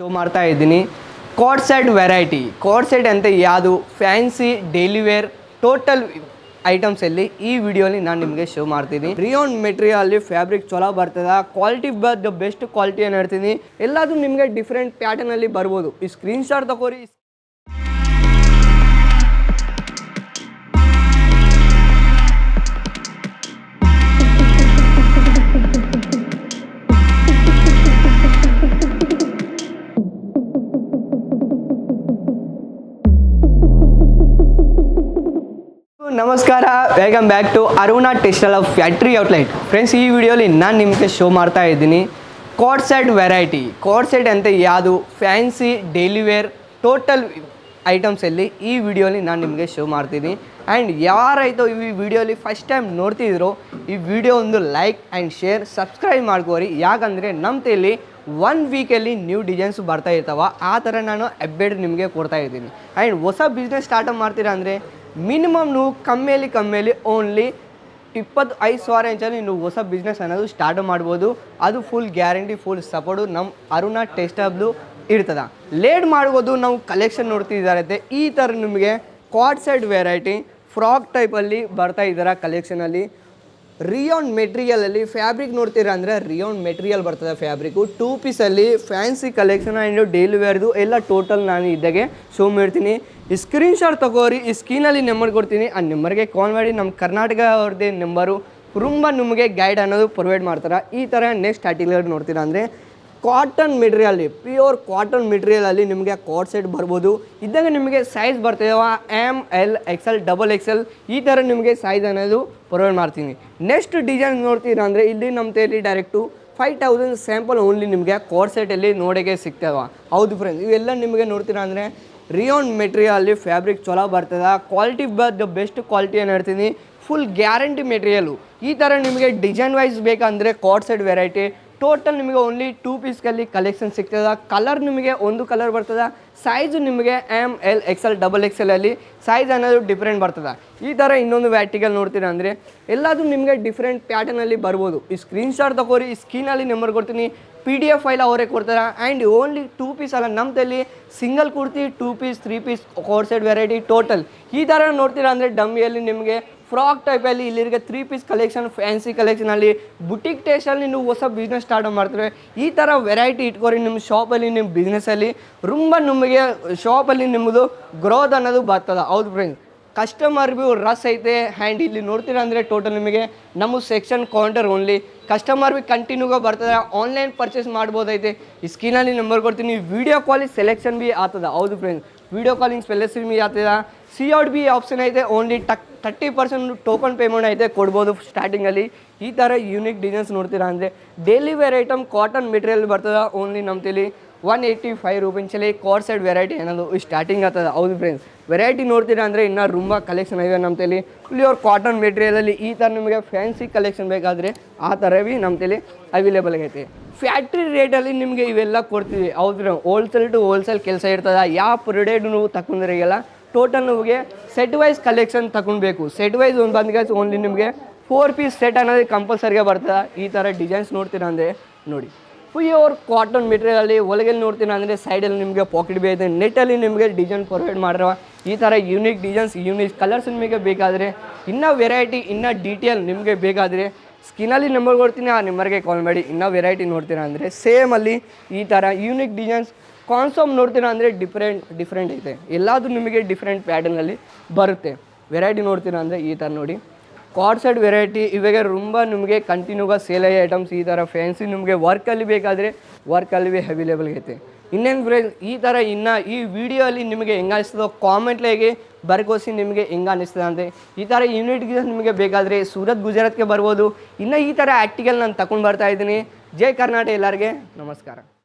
Show ಮಾಡ್ತಾ ಇದ್ದೀನಿ. Coord set variety coord set ಅಂತ ಯಾವುದು? ಫ್ಯಾನ್ಸಿ ಡೈಲಿ ವೇರ್ ಟೋಟಲ್ ಐಟಮ್ಸಲ್ಲಿ ಈ ವಿಡಿಯೋಲಿ ನಾನು ನಿಮಗೆ ಶೋ ಮಾಡ್ತೀನಿ. ರಿಯೋನ್ ಮೆಟೀರಿಯಲ್ ಫ್ಯಾಬ್ರಿಕ್ ಚಲೋ ಬರ್ತದ. ಕ್ವಾಲಿಟಿ ದ ಬೆಸ್ಟ್ ಕ್ವಾಲಿಟಿ ಏನು ಹೇಳ್ತೀನಿ. ಎಲ್ಲಾದ್ರೂ ನಿಮಗೆ ಡಿಫ್ರೆಂಟ್ ಪ್ಯಾಟರ್ನಲ್ಲಿ ಬರ್ಬೋದು. ಈ ಸ್ಕ್ರೀನ್ಶಾಟ್ ತಗೋರಿ ನಮಸ್ಕಾರ. Welcome back to Aruna textile of factory outlet friends ಈ ವಿಡಿಯೋಲಿ ನಾನು ನಿಮಗೆ ಶೋ ಮಾಡ್ತಾ ಇದ್ದೀನಿ. Coord set variety coord set ಅಂತ ಯಾವುದು? ಫ್ಯಾನ್ಸಿ ಡೈಲಿ ವೇರ್ ಟೋಟಲ್ ಐಟಮ್ಸಲ್ಲಿ ಈ ವಿಡಿಯೋಲಿ ನಾನು ನಿಮಗೆ ಶೋ ಮಾಡ್ತೀನಿ. ಆ್ಯಂಡ್ ಯಾರಾಯಿತು ಈ ವಿಡಿಯೋಲಿ ಫಸ್ಟ್ ಟೈಮ್ ನೋಡ್ತಿದ್ರು, ಈ ವಿಡಿಯೋ ಒಂದು ಲೈಕ್ ಆ್ಯಂಡ್ ಶೇರ್ ಸಬ್ಸ್ಕ್ರೈಬ್ ಮಾಡ್ಕೋರಿ. ಯಾಕಂದರೆ ನಮ್ಮ ತೇಲಿ ಒನ್ ವೀಕಲ್ಲಿ ನ್ಯೂ ಡಿಸೈನ್ಸ್ ಬರ್ತಾ ಇರ್ತಾವ. ಆ ಥರ ನಾನು ಅಪ್ಡೇಟ್ ನಿಮಗೆ ಕೊಡ್ತಾ ಇದ್ದೀನಿ. ಆ್ಯಂಡ್ ಹೊಸ ಬಿಸ್ನೆಸ್ ಸ್ಟಾರ್ಟ್ ಮಾಡ್ತೀರಾ ಅಂದರೆ ಮಿನಿಮಮ್ ನೀವು ಕಮ್ಮಿಯಲ್ಲಿ ಕಮ್ಮಿಯಲ್ಲಿ ಓನ್ಲಿ ಇಪ್ಪತ್ತು ಐದು ಸಾವಿರ ಇಂಚಲ್ಲಿ ನೀವು ಹೊಸ ಬಿಸ್ನೆಸ್ ಅನ್ನೋದು ಸ್ಟಾರ್ಟ್ ಮಾಡ್ಬೋದು. ಅದು ಫುಲ್ ಗ್ಯಾರಂಟಿ ಫುಲ್ ಸಪೋರ್ಟು ನಮ್ಮ ಅರುಣ ಟೆಸ್ಟಬ್ಲು ಇರ್ತದೆ. ಲೇಟ್ ಮಾಡ್ಬೋದು, ನಾವು ಕಲೆಕ್ಷನ್ ನೋಡ್ತಿದ್ದಾರೆ ಈ ಥರ ನಿಮಗೆ ಕ್ವಾಡ್ ಸೆಟ್ ವೆರೈಟಿ ಫ್ರಾಕ್ ಟೈಪಲ್ಲಿ ಬರ್ತಾ ಇದ್ದಾರೆ ಕಲೆಕ್ಷನಲ್ಲಿ ರಿಯೋನ್ ಮೆಟೀರಿಯಲಲ್ಲಿ ಫ್ಯಾಬ್ರಿಕ್ ನೋಡ್ತೀರಾ ಅಂದರೆ ರಿಯೋನ್ ಮೆಟೀರಿಯಲ್ ಬರ್ತದೆ ಫ್ಯಾಬ್ರಿಕ್ಕು ಟೂ ಪೀಸಲ್ಲಿ ಫ್ಯಾನ್ಸಿ ಕಲೆಕ್ಷನ್ ಆ್ಯಂಡ್ ಡೈಲಿ ವೇರ್ದು ಎಲ್ಲ ಟೋಟಲ್ ನಾನು ಇದ್ದಾಗೆ. ಶೋ ಮಾಡ್ತೀನಿ ಈ ಸ್ಕ್ರೀನ್ ಶಾಟ್ ತಗೋರಿ. ಈ ಸ್ಕ್ರೀನಲ್ಲಿ ನಂಬರ್ ಕೊಡ್ತೀನಿ. ಆ ನಂಬರ್ಗೆ ಕಾಲ್ ಮಾಡಿ. ನಮ್ಮ ಕರ್ನಾಟಕ ಅವ್ರದ್ದೇ ನಂಬರು ತುಂಬ ನಿಮಗೆ ಗೈಡ್ ಅನ್ನೋದು ಪ್ರೊವೈಡ್ ಮಾಡ್ತಾರೆ. ಈ ಥರ ನೆಕ್ಸ್ಟ್ ಆರ್ಟಿಕಲ್ ನೋಡ್ತೀರಾ ಅಂದರೆ ಕಾಟನ್ ಮೆಟೀರಿಯಲ್ ಪ್ಯೂರ್ ಕಾಟನ್ ಮೆಟೀರಿಯಲಲ್ಲಿ ನಿಮಗೆ ಕಾಟ್ ಸೆಟ್ ಬರ್ಬೋದು. ಇದ್ದಾಗ ನಿಮಗೆ size ಬರ್ತಿದಾವ M L X L double X L ಈ ಥರ ನಿಮಗೆ ಸೈಜ್ ಅನ್ನೋದು ಪ್ರೊವೈಡ್ ಮಾಡ್ತೀನಿ. ನೆಕ್ಸ್ಟ್ ಡಿಸೈನ್ ನೋಡ್ತೀರಾ ಅಂದರೆ ಇಲ್ಲಿ ನಮ್ಮ ತೇಲಿ direct five thousand sample only ನಿಮಗೆ ಕಾಟ್ ಸೆಟಲ್ಲಿ ನೋಡೋಕ್ಕೆ ಸಿಗ್ತದವ ಹೌದು ಫ್ರೆಂಡ್ಸ್ ಇವೆಲ್ಲ ನಿಮಗೆ ನೋಡ್ತೀರಾ ಅಂದರೆ ರಿಯೋನ್ ಮೆಟೀರಿಯಲ್ಲಿ ಫ್ಯಾಬ್ರಿಕ್ ಚಲೋ ಬರ್ತದೆ ಕ್ವಾಲಿಟಿ ದ ಬೆಸ್ಟ್ ಕ್ವಾಲಿಟಿ ಏನು ಹೇಳ್ತೀನಿ. ಫುಲ್ ಗ್ಯಾರಂಟಿ ಮೆಟೀರಿಯಲು ಈ ಥರ ನಿಮಗೆ ಡಿಸೈನ್ ವೈಸ್ ಬೇಕಂದರೆ ಕಾಟ್ ಸೆಟ್ ವೆರೈಟಿ ಟೋಟಲ್ ನಿಮಗೆ ಓನ್ಲಿ ಟೂ ಪೀಸ್ಗಲ್ಲಿ ಕಲೆಕ್ಷನ್ ಸಿಗ್ತದೆ. ಕಲರ್ ನಿಮಗೆ ಒಂದು ಕಲರ್ ಬರ್ತದೆ. ಸೈಜು ನಿಮಗೆ ಎಂ ಎಲ್ ಎಕ್ಸೆಲ್ ಡಬಲ್ ಎಕ್ಸೆಲಲ್ಲಿ ಸೈಜ್ ಅನ್ನೋದು ಡಿಫ್ರೆಂಟ್ ಬರ್ತದೆ. ಈ ಥರ ಇನ್ನೊಂದು ವ್ಯಾಟಿಕಲ್ ನೋಡ್ತೀರ ಅಂದರೆ ಎಲ್ಲಾದರೂ ನಿಮಗೆ ಡಿಫ್ರೆಂಟ್ ಪ್ಯಾಟರ್ನಲ್ಲಿ ಬರ್ಬೋದು. ಈ ಸ್ಕ್ರೀನ್ ಶಾಟ್ ತಗೋರಿ, ಈ ಸ್ಕ್ರೀನಲ್ಲಿ ನಂಬರ್ ಕೊಡ್ತೀನಿ. ಪಿ ಡಿ ಎಫ್ ಫೈಲ್ ಅವರೇ ಕೊಡ್ತಾರೆ. ಆ್ಯಂಡ್ ಓನ್ಲಿ ಟೂ ಪೀಸ್ ಅಲ್ಲ ನಮ್ಮದಲ್ಲಿ single kurti two piece three piece coord set variety total ಈ ಥರ ನೋಡ್ತೀರಾ ಅಂದರೆ ಡಮ್ಮಿಯಲ್ಲಿ ನಿಮಗೆ ಫ್ರಾಕ್ ಟೈಪಲ್ಲಿ ಇಲ್ಲಿರಿಗೆ ತ್ರೀ ಪೀಸ್ ಕಲೆಕ್ಷನ್ ಫ್ಯಾನ್ಸಿ ಕಲೆಕ್ಷನಲ್ಲಿ ಬುಟಿಕ್ ಟೇಸ್ಟಲ್ಲಿ ನೀವು ಹೊಸ ಬಿಸ್ನೆಸ್ ಸ್ಟಾರ್ಟ್ ಮಾಡ್ತಾರೆ. ಈ ಥರ ವೆರೈಟಿ ಇಟ್ಕೊರಿ ನಿಮ್ಮ ಶಾಪಲ್ಲಿ ನಿಮ್ಮ ಬಿಸ್ನೆಸ್ಸಲ್ಲಿ ತುಂಬ ನಿಮಗೆ ಶಾಪಲ್ಲಿ ನಿಮ್ಮದು ಗ್ರೋತ್ ಅನ್ನೋದು ಬರ್ತದೆ. ಹೌದು ಫ್ರೆಂಡ್ಸ್ ಕಸ್ಟಮರ್ ಭೀ ರಸ್ ಐತೆ. ಆ್ಯಂಡ್ ಇಲ್ಲಿ ನೋಡ್ತೀರಾ ಅಂದರೆ ಟೋಟಲ್ ನಿಮಗೆ ನಮ್ಮ ಸೆಕ್ಷನ್ ಕೌಂಟರ್ ಓನ್ಲಿ ಕಸ್ಟಮರ್ ಭೀ ಕಂಟಿನ್ಯೂಗೋ ಬರ್ತದೆ. ಆನ್ಲೈನ್ ಪರ್ಚೇಸ್ ಮಾಡ್ಬೋದೈತೆ. ಈ ಸ್ಕ್ರೀನಲ್ಲಿ ನಂಬರ್ ಕೊಡ್ತೀನಿ. ವಿಡಿಯೋ ಕಾಲಿಂಗ್ ಸೆಲೆಕ್ಷನ್ ಬಿ ಆಗ್ತದೆ. ಹೌದು ಫ್ರೆಂಡ್ಸ್ ವಿಡಿಯೋ ಕಾಲಿಂಗ್ ಸೆಲೆಕ್ಷನ್ ಬಿ ಆಗ್ತದೆ. ಸಿ ಔಟ್ ಬಿ ಆಪ್ಷನ್ ಐತೆ. ಓನ್ಲಿ ಟಕ್ ತರ್ಟಿ ಪರ್ಸೆಂಟ್ ಟೋಕನ್ ಪೇಮೆಂಟ್ ಐತೆ. ಕೊಡ್ಬೋದು ಸ್ಟಾರ್ಟಿಂಗಲ್ಲಿ ಈ ಥರ ಯೂನಿಕ್ ಡಿಸೈನ್ಸ್ ನೋಡ್ತೀರಾ ಅಂದರೆ daily wear item cotton material ಬರ್ತದೆ. ಓನ್ಲಿ ನಮ್ಮ ತೇಲಿ ಒನ್ ಏಯ್ಟಿ ಫೈವ್ ರುಪೀಸಲ್ಲಿ ಕೋರ್ ಸೈಡ್ ವೆರೈಟಿ ಅನ್ನೋದು ಸ್ಟಾರ್ಟಿಂಗ್ ಆಗ್ತದೆ. ಹೌದು ಫ್ರೆಂಡ್ಸ್ ವೆರೈಟಿ ನೋಡ್ತೀರಾ ಅಂದರೆ ಇನ್ನೂ ತುಂಬ ಕಲೆಕ್ಷನ್ ಇದೆ ನಮ್ಮ ತೇಲಿ. ಪ್ಯೂರ್ ಕಾಟನ್ ಮೆಟೀರಿಯಲಲ್ಲಿ ಈ ಥರ ನಿಮಗೆ ಫ್ಯಾನ್ಸಿ ಕಲೆಕ್ಷನ್ ಬೇಕಾದರೆ ಆ ಥರ ಭೀ ನಮ್ಮ ತೇಲಿ ಅವೈಲೇಬಲ್ ಆಗೈತಿ. ಫ್ಯಾಕ್ಟ್ರಿ ರೇಟಲ್ಲಿ ನಿಮಗೆ ಇವೆಲ್ಲ ಕೊಡ್ತೀವಿ. ಹೌದು ಹೋಲ್ಸೇಲ್ ಟು ಹೋಲ್ಸೇಲ್ ಕೆಲಸ ಇರ್ತದೆ. ಯಾವ ಪ್ರೊಡಕ್ಟ್ ನೀವು ತಗೊಂಡ್ರಿಗೆಲ್ಲ ಟೋಟಲ್ ನಿಮಗೆ ಸೆಟ್ ವೈಸ್ ಕಲೆಕ್ಷನ್ ತಗೊಳ್ಬೇಕು ಸೆಟ್ ವೈಸ್ ಒಂದು ಬಂದ್ಗೆ ಓನ್ಲಿ ನಿಮಗೆ ಫೋರ್ ಪೀಸ್ ಸೆಟ್ ಅನ್ನೋದು ಕಂಪಲ್ಸರಿಗೆ ಬರ್ತದೆ. ಈ ಥರ ಡಿಸೈನ್ಸ್ ನೋಡ್ತೀರಾ ಅಂದರೆ ನೋಡಿ. ಪ್ಯೂರ್ ಕಾಟನ್ ಮೆಟೀರಿಯಲಲ್ಲಿ ಒಳಗೆ ನೋಡ್ತೀರಾ ಅಂದರೆ ಸೈಡಲ್ಲಿ ನಿಮಗೆ ಪಾಕೆಟ್ ಬೇ ಇದೆ. ನೆಟ್ಟಲ್ಲಿ ನಿಮಗೆ ಡಿಸೈನ್ ಪ್ರೊವೈಡ್ ಮಾಡಿರುವ ಈ ಥರ ಯೂನಿಕ್ ಡಿಸೈನ್ಸ್ ಯೂನಿಕ್ ಕಲರ್ಸ್ ನಿಮಗೆ ಬೇಕಾದರೆ, ಇನ್ನೂ ವೆರೈಟಿ ಇನ್ನೂ ಡೀಟೇಲ್ ನಿಮಗೆ ಬೇಕಾದರೆ ಸ್ಕಿನಲ್ಲಿ ನಂಬರ್ ಕೊಡ್ತೀನಿ, ಆ ನಂಬರ್ಗೆ ಕಾಲ್ ಮಾಡಿ. ಇನ್ನೂ ವೆರೈಟಿ ನೋಡ್ತೀರಾ ಅಂದರೆ ಸೇಮಲ್ಲಿ ಈ ಥರ ಯೂನಿಕ್ ಡಿಸೈನ್ಸ್ ಕಾನ್ಸೋಮ್ ನೋಡ್ತೀರಾ ಅಂದರೆ ಡಿಫ್ರೆಂಟ್ ಡಿಫ್ರೆಂಟ್ ಐತೆ ಎಲ್ಲಾದರೂ ನಿಮಗೆ ಡಿಫ್ರೆಂಟ್ ಪ್ಯಾಟರ್ನಲ್ಲಿ ಬರುತ್ತೆ. ವೆರೈಟಿ ನೋಡ್ತೀರಾ ಅಂದರೆ ಈ ಥರ ನೋಡಿ. ಕಾರ್ಡ್ ವೆರೈಟಿ ಇವಾಗ ತುಂಬ ನಿಮಗೆ ಕಂಟಿನ್ಯೂಗ ಸೇಲ್ ಆಗಿ ಐಟಮ್ಸ್ ಈ ಥರ ಫ್ಯಾನ್ಸಿ ನಿಮಗೆ ವರ್ಕಲ್ಲಿ ಬೇಕಾದರೆ ವರ್ಕಲ್ಲಿ ಭೀ ಅವೈಲೇಬಲ್ ಐತೆ. ಇನ್ನೇನು ಫ್ರೆಂಡ್ಸ್ ಈ ಥರ ಇನ್ನು ಈ ವಿಡಿಯೋ ನಿಮಗೆ ಹೆಂಗೆ ಅನಿಸ್ತದೋ ಕಾಮೆಂಟ್ಲಾಗೆ ಬರ್ಕೋಸಿ ನಿಮಗೆ ಹೆಂಗೆ ಅನಿಸ್ತದೆ ಅಂದರೆ ಈ ಥರ ಯೂನಿಟ್ಗೆ ನಿಮಗೆ ಬೇಕಾದರೆ ಸೂರತ್ ಗುಜರಾತ್ಗೆ ಬರ್ಬೋದು. ಇನ್ನು ಈ ಥರ ಆ್ಯಕ್ಟಿಕಲ್ ನಾನು ತಗೊಂಡು ಬರ್ತಾ ಇದ್ದೀನಿ. ಜೈ ಕರ್ನಾಟಕ ಎಲ್ಲರಿಗೆ, ನಮಸ್ಕಾರ.